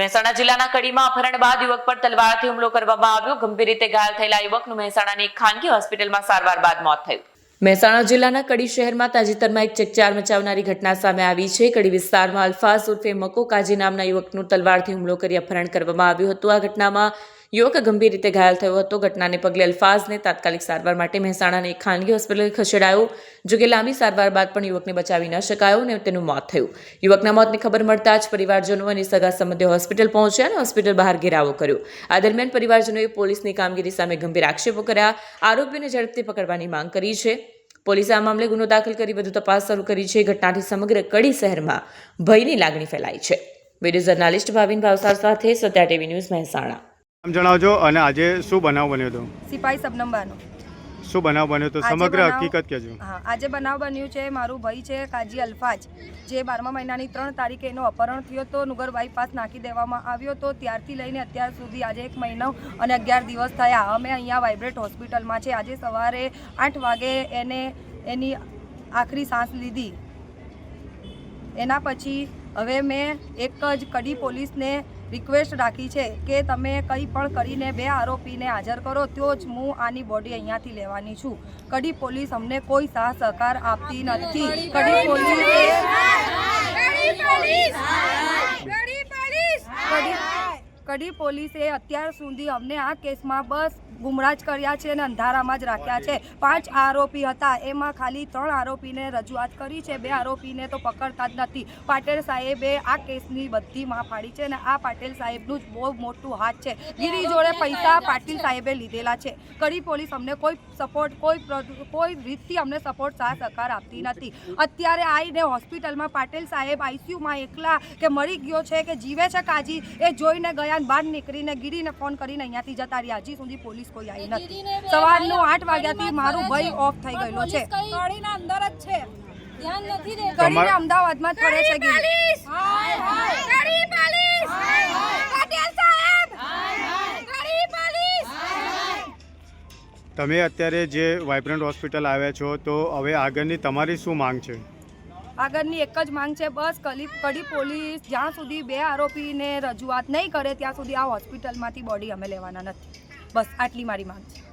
મહેસાણા જિલ્લાના કડીમાં અપહરણ બાદ યુવક પર તલવારથી હુમલો કરવામાં આવ્યો. ગંભીર રીતે ઘાયલ થયેલા યુવકનું મહેસાણાની ખાનગી હોસ્પિટલમાં સારવાર બાદ મોત થયું. મહેસાણા જિલ્લાના કડી શહેરમાં તાજેતરમાં એક ચકચાર મચાવનારી ઘટના સામે આવી છે. કડી વિસ્તારમાં અલ્ફાઝ ઉર્ફે મકો કાજી નામના યુવકનું તલવારથી હુમલો કરી અપહરણ કરવામાં આવ્યું હતું. આ ઘટનામાં યુવક ગંભીર રીતે ઘાયલ થયો હતો. ઘટનાને પગલે અલ્ફાઝને તાત્કાલિક સારવાર માટે મહેસાણાની એક ખાનગી હોસ્પિટલ ખસેડાયો, જો કે લાંબી સારવાર બાદ પણ યુવકને બચાવી ન શકાયો અને તેનું મોત થયું. યુવકના મોતની ખબર મળતા જ પરિવારજનો અને સગા સંબંધીઓ હોસ્પિટલ પહોંચ્યા અને હોસ્પિટલ બહાર ઘેરાવો કર્યો. આ દરમિયાન પરિવારજનોએ પોલીસની કામગીરી સામે ગંભીર આક્ષેપો કર્યા. આરોપીને ઝડપથી પકડવાની માંગ કરી છે. પોલીસે આ મામલે ગુનો દાખલ કરી વધુ તપાસ શરૂ કરી છે. ઘટનાથી સમગ્ર કડી શહેરમાં ભયની લાગણી ફેલાઈ છે. વીડિયો જર્નાલિસ્ટ ભાવિન ભાવસાર સાથે સત્યા ટીવી ન્યૂઝ મહેસાણા. નામ જણાવજો અને આજે શું બનાવ બન્યો હતો સિપાહી સબનમ બાનો શું બનાવ બન્યો હતો સમગ્ર હકીકત કહેજો. હા આજે બનાવ બન્યું છે મારું ભાઈ છે કાજી અલ્ફાજ જે બારમા મહિનાની ત્રણ તારીખે એનો અપહરણ થયો હતો નુગર બાયપાસ નાખી દેવામાં આવ્યો હતો. ત્યારથી લઈને અત્યાર સુધી આજે એક મહિનો અને અગિયાર દિવસ થયા. અમે અહીંયા વાઇબ્રેટ હોસ્પિટલમાં છે. આજે સવારે આઠ વાગે એને એની આખરી સાંસ લીધી. એના પછી હવે મેં એક જ કડી પોલીસને રિક્વેસ્ટ રાખી છે કે તમે કંઈ પણ કરીને બે આરોપીને હાજર કરો, તો જ હું આની બોડી અહીંયાથી લેવાની છું. કડી પોલીસ અમને કોઈ સાહ સહકાર આપતી નથી. કડી પોલીસે કડી પોલીસે અત્યાર સુધી અમને આ કેસમાં બસ ગુમરાહ કર્યા છે અને અંધારામાં જ રાખ્યા છે. પાંચ આરોપી હતા. એમાં ખાલી ત્રણ આરોપીને રજૂઆત કરી છે. બે આરોપીને તો પકડતા જ નથી. પાટેલ સાહેબે આ કેસની બધી માં પાડી છે અને આ પાટેલ સાહેબનું જ બહુ મોટું હાથ છે. ગીરી જોડે પૈસા પાટીલ સાહેબે લીધેલા છે. કડી પોલીસ અમને કોઈ સપોર્ટ, કોઈ કોઈ રીતથી અમને સપોર્ટ, સાથ, સહકાર આપતી નથી. અત્યારે આવીને હોસ્પિટલમાં પાટેલ સાહેબ આઈસીયુમાં એકલા કે મરી ગયો છે કે જીવે છે કાજી એ જોઈને ગયા ને બહાર નીકળીને ગીરીને ફોન કરીને અહીંયાથી જતા રહ્યા. હજી સુધી પોલીસ કોઈ આવી નથી. સવારનું આઠ વાગ્યાથી મારું ભાઈ ઓફ થઈ ગયેલો છે. કડીના અંદર જ છે. ધ્યાન નથી દેતું. કરીને અમદાવાદમાં જ ફરે છે ગીરી. કડી પોલીસ! પટેલ સાહેબ! કડી પોલીસ! તમે અત્યારે જે વાઇબ્રન્ટ હોસ્પિટલ આવ્યા છો તો હવે આગળની તમારી શું માંગ છે? આગળની એક જ માંગ છે, બસ કલી, કડી પોલીસ જ્યાં સુધી બે આરોપીને રજૂઆત નહીં કરે, ત્યાં સુધી આ હોસ્પિટલમાંથી બોડી અમે લેવાના નથી. બસ આટલી મારી માંગ છે.